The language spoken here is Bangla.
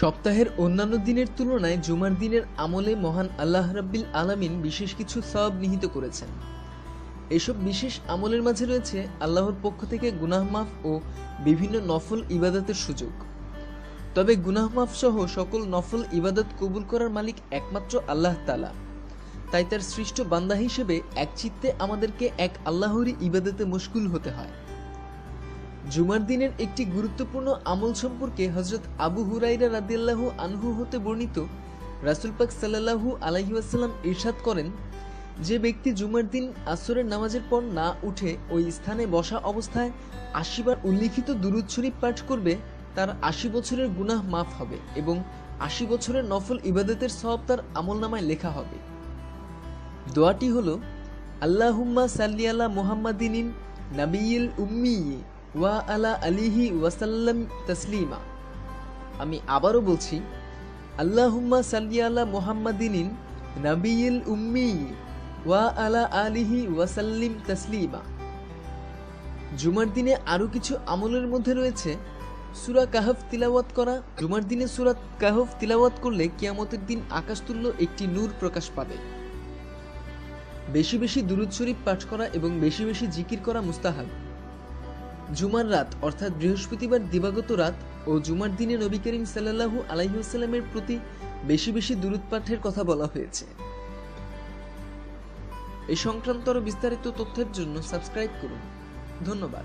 সপ্তাহের অন্যান্য দিনের তুলনায় জুমার দিনের আমলে মহান আল্লাহ রাব্বিল আলামিন বিশেষ কিছু সব নিহিত করেছেন। এসব বিশেষ আমলের মাঝে রয়েছে আল্লাহর পক্ষ থেকে গুনাহ মাফ ও বিভিন্ন নফল ইবাদতের সুযোগ। তবে গুনাহ মাফ সহ সকল নফল ইবাদত কবুল করার মালিক একমাত্র আল্লাহ তালা তাই তার সৃষ্ট বান্দা হিসেবে একচিত্তে আমাদেরকে এক আল্লাহরই ইবাদতে মুশকুল হতে হয়। জুমার দিনের একটি গুরুত্বপূর্ণ আমল সম্পর্কে হজরত আবু হুরাইরা রাদিয়াল্লাহু আনহু হতে বর্ণিত, রাসুল পাক সাল্লাল্লাহু আলাইহি ওয়াসাল্লাম ইরশাদ করেন, যে ব্যক্তি জুমার দিন আসরের নামাজের পর না উঠে ওই স্থানে বসা অবস্থায় আশিবার উল্লিখিত দুরুদ শরীফ পাঠ করবে, তার আশি বছরের গুনাহ মাফ হবে এবং আশি বছরের নফল ইবাদতের সব তার আমলনামায় লেখা হবে। দোয়াটি হল, আল্লাহুম্মা সাল্লি আলা মুহাম্মাদিনিন নাবিয়িল উম্মি। ওয়া আলা আলিহি ওয়াসাল্লাম তাসলিমা। আমি আবারও বলছি, আল্লাহুম্মা সাল্লি আলা মুহাম্মাদিনিন নাবিয়িল উম্মি ওয়া আলা আলিহি ওয়াসাল্লিম তাসলিমা। জুমার দিনে আরও কিছু আমলের মধ্যে রয়েছে, সুরা কাহফ তিলাওয়াত করা। জুমার দিনে সুরা কাহফ তিলাওয়াত করলে কিয়ামতের দিন আকাশতুল্য একটি নূর প্রকাশ পাবে। বেশি বেশি দুরুদ শরীফ পাঠ করা এবং বেশি বেশি জিকির করা মুস্তাহাব। জুমার রাত, অর্থাৎ বৃহস্পতিবার দিবাগত রাত ও জুমার দিনে নবী করিম সাল্লাল্লাহু আলাইসাল্লামের প্রতি বেশি বেশি দূরত পাঠের কথা বলা হয়েছে। এই সংক্রান্ত আরও বিস্তারিত তথ্যের জন্য সাবস্ক্রাইব করুন। ধন্যবাদ।